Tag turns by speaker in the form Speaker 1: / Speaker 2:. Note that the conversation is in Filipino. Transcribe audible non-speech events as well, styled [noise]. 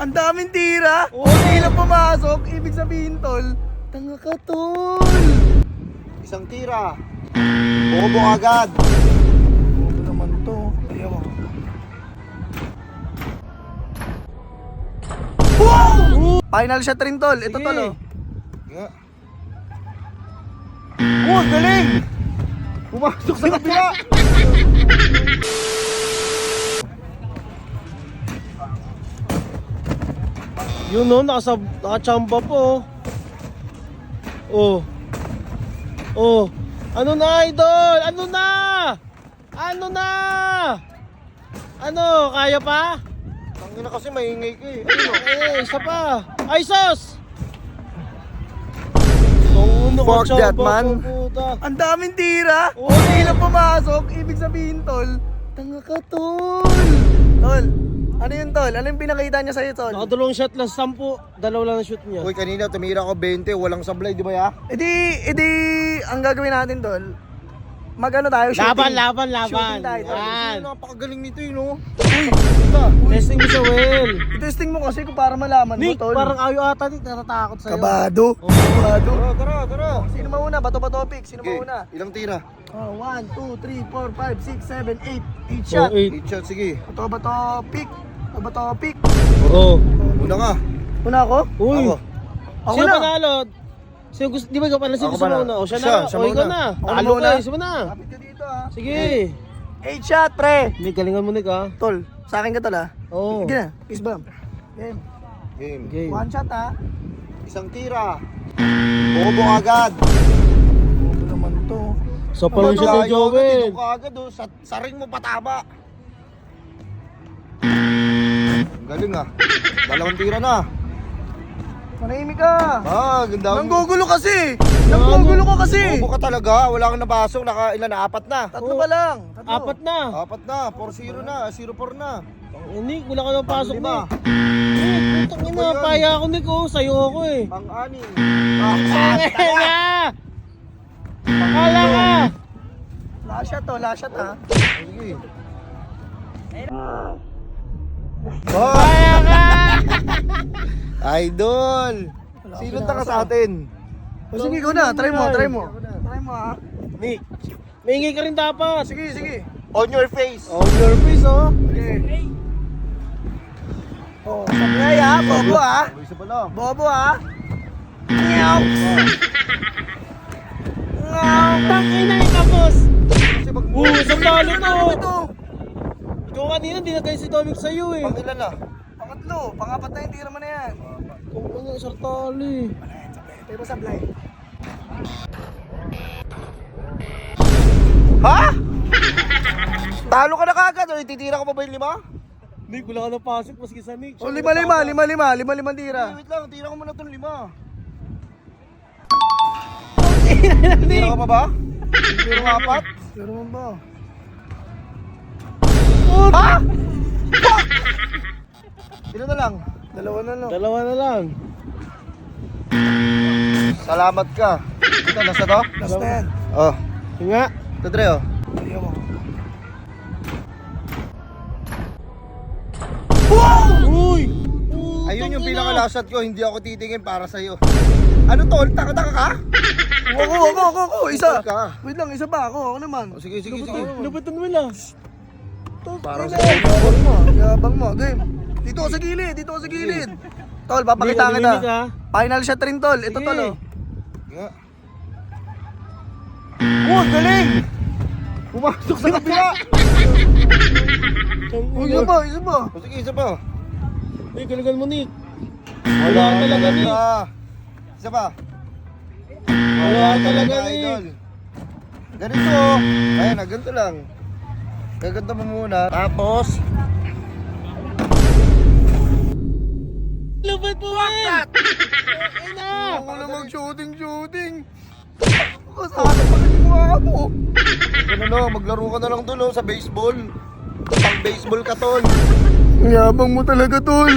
Speaker 1: Ang daming tira. Hindi lang pumasok. Ibig sabihin, tol, tanga ka, tol.
Speaker 2: Isang tira. Bobo agad.
Speaker 1: Ano naman to? Ayaw mo. Wow! Final shot rin, tol. Ito,
Speaker 3: Sige.
Speaker 1: tol, oh.
Speaker 2: Nga.
Speaker 1: Oh, galing!
Speaker 2: Pumasok sa kabila. [laughs]
Speaker 3: Yun no, nakasab, nakachamba po. Oh. Oh. Ano na, idol? Ano na? Ano na? Ano, kaya pa?
Speaker 2: Tangina kasi maingay ka eh. Ano?
Speaker 3: Eh, isa pa. Ay, sos! Oo,
Speaker 2: Fuck that, man.
Speaker 1: Ang daming tira.
Speaker 3: Oo.
Speaker 1: Hindi lang pumasok. Ibig sabihin, tol, tanga ka, tol. Tol, ano yun, tol? Ano yung pinakita niya sa'yo, tol?
Speaker 3: Nakadalawang shot lang, sampu. Dalawa lang ang shoot niya.
Speaker 2: Uy, kanina tumira ko 20, walang sablay, di ba ya?
Speaker 1: Edi, edi, ang gagawin natin, tol, mag-ano tayo, shooting.
Speaker 3: Laban, laban, laban.
Speaker 1: Shooting tayo, tol.
Speaker 3: Yan.
Speaker 2: Napakagaling nito yun, no?
Speaker 3: Testing mo siya, Will.
Speaker 1: Testing mo kasi kung para malaman
Speaker 3: Nick,
Speaker 1: mo, tol.
Speaker 3: parang ayaw ata, Nick. Natatakot sa'yo.
Speaker 1: Kabado. Kabado.
Speaker 2: Tara, tara, tara.
Speaker 1: Sino mauna? Bato ba topic? Sino
Speaker 2: Okay,
Speaker 1: mauna?
Speaker 2: ilang tira?
Speaker 1: Oh, 1, 2, 3, 4, 5, 6, 7, 8. 8
Speaker 3: Oh,
Speaker 1: shot.
Speaker 3: eight.
Speaker 2: 8 shot, sige.
Speaker 1: Bato ba topic? Bato ba topic?
Speaker 3: Oo.
Speaker 2: Una nga.
Speaker 1: Una ako?
Speaker 3: Uy.
Speaker 2: Ako.
Speaker 1: Ako
Speaker 3: Sino
Speaker 1: na.
Speaker 3: panalo? Sino gusto, di ba ikaw pala? Sino
Speaker 2: Ako
Speaker 3: gusto na? O siya,
Speaker 2: Siya,
Speaker 3: na.
Speaker 2: siya
Speaker 3: o ikaw
Speaker 2: muna.
Speaker 3: na.
Speaker 1: Ako na
Speaker 3: Talo
Speaker 1: muna.
Speaker 3: ka, isa mo na.
Speaker 1: Kapit ka dito ah.
Speaker 3: Sige.
Speaker 1: 8 shot, pre.
Speaker 3: Nick, galingan mo, Nick, ha?
Speaker 1: Tol, sa akin ka tol ah.
Speaker 3: Oo.
Speaker 1: Sige na, peace bomb. Game.
Speaker 2: Game.
Speaker 3: Okay.
Speaker 1: One shot ah.
Speaker 2: Isang tira. Bobo agad.
Speaker 1: Ano naman to?
Speaker 3: So, pala siya
Speaker 2: agad,
Speaker 3: Joel.
Speaker 2: dito ka agad, oh. Sa, sa ring mo pataba. Galing ah. Dalawang tira na.
Speaker 1: Manahimik ka.
Speaker 2: Ah, ganda.
Speaker 1: Nanggugulo kasi. Nanggugulo ko kasi.
Speaker 2: Bobo ka talaga. Wala kang nabasok. Naka ilan na? Apat na.
Speaker 1: Tatlo pa lang. Tatlo.
Speaker 3: Apat na.
Speaker 2: Apat na. 4-0 na. 0-4 na.
Speaker 3: Eh, Nick, wala ka na pasok. Nick. Nick, putang ina,
Speaker 2: Ano
Speaker 3: paya ako, Nick, oh. Sa'yo ako, eh.
Speaker 2: Pang-ani.
Speaker 3: Tangin na! Kala ka!
Speaker 1: Last shot to, last shot ah.
Speaker 2: Oh, idol! Sino taka sa atin?
Speaker 1: O sige, ikaw na. Try mo, try mo. Try mo ah.
Speaker 3: Nick, maingay ka rin dapat.
Speaker 1: Sige, sige.
Speaker 2: On your face.
Speaker 3: On your face, oh.
Speaker 1: Okay. Oh, sablay ah. Bobo ah.
Speaker 2: Oh, isa pa lang.
Speaker 1: Bobo ah. Ngaw.
Speaker 3: Kanina, di na kayo si Dominic sa'yo, eh.
Speaker 2: Pang ilan na?
Speaker 1: Pangatlo. Pangapat na yung tira mo na yan.
Speaker 3: Kung ano, talo, eh.
Speaker 1: Tayo mo sablay.
Speaker 2: Ha? [laughs] Talo ka na kagad. O, ititira ko pa ba yung lima?
Speaker 3: Nick, wala ka na pasok, maski sa Nick.
Speaker 1: O, lima, lima, lima, lima. Lima, lima tira.
Speaker 2: Wait lang, tira ko muna itong lima. Tira ka pa ba? Tira ka apat?
Speaker 1: Pero mo ba?
Speaker 2: Ilan na lang?
Speaker 1: Dalawa na lang.
Speaker 3: Dalawa na lang.
Speaker 2: Salamat ka. Ito, nasa to?
Speaker 1: Last na yan.
Speaker 2: Oh,
Speaker 3: Yun nga.
Speaker 2: ito Dre, oh.
Speaker 1: Mo.
Speaker 3: Uy!
Speaker 2: Ayun yung pinaka-last shot ko, hindi ako titingin para sa'yo. Ano tol? Taka-taka ka?
Speaker 1: Ako, ako, ako, ako. Isa.
Speaker 2: Ka.
Speaker 1: Wait lang, isa pa ako. Ako naman.
Speaker 2: Oh, sige, sige, sige.
Speaker 3: Lubutan mo lang.
Speaker 2: Parang
Speaker 1: mo. Yabang mo. Game. Dito ka sa gilid. Dito ka sa gilid. Tol, papakita
Speaker 3: Nick,
Speaker 1: kita.
Speaker 3: Nick, ah.
Speaker 1: Final shot rin, tol. Ito,
Speaker 3: Sige.
Speaker 1: tol, oh.
Speaker 2: Nga.
Speaker 1: Oh, galing!
Speaker 2: Pumasok sa kabila!
Speaker 1: Oh, isa pa, isa pa.
Speaker 2: Sige, isa pa.
Speaker 3: Ay, galingan mo, Nick. Wala talaga, Nick.
Speaker 2: Ah. Isa pa.
Speaker 3: Wala talaga, Nick.
Speaker 2: Ganito, oh. Ayan na, ganito lang. Gaganto mo muna. Tapos,
Speaker 3: Mo, Will! Ay na!
Speaker 1: Ako na mag-shooting, shooting. Ako sa akin pa rin mukha mo.
Speaker 2: ano no, maglaro ka na lang doon oh, sa baseball. Pang baseball ka tol.
Speaker 1: Yabang mo talaga, tol.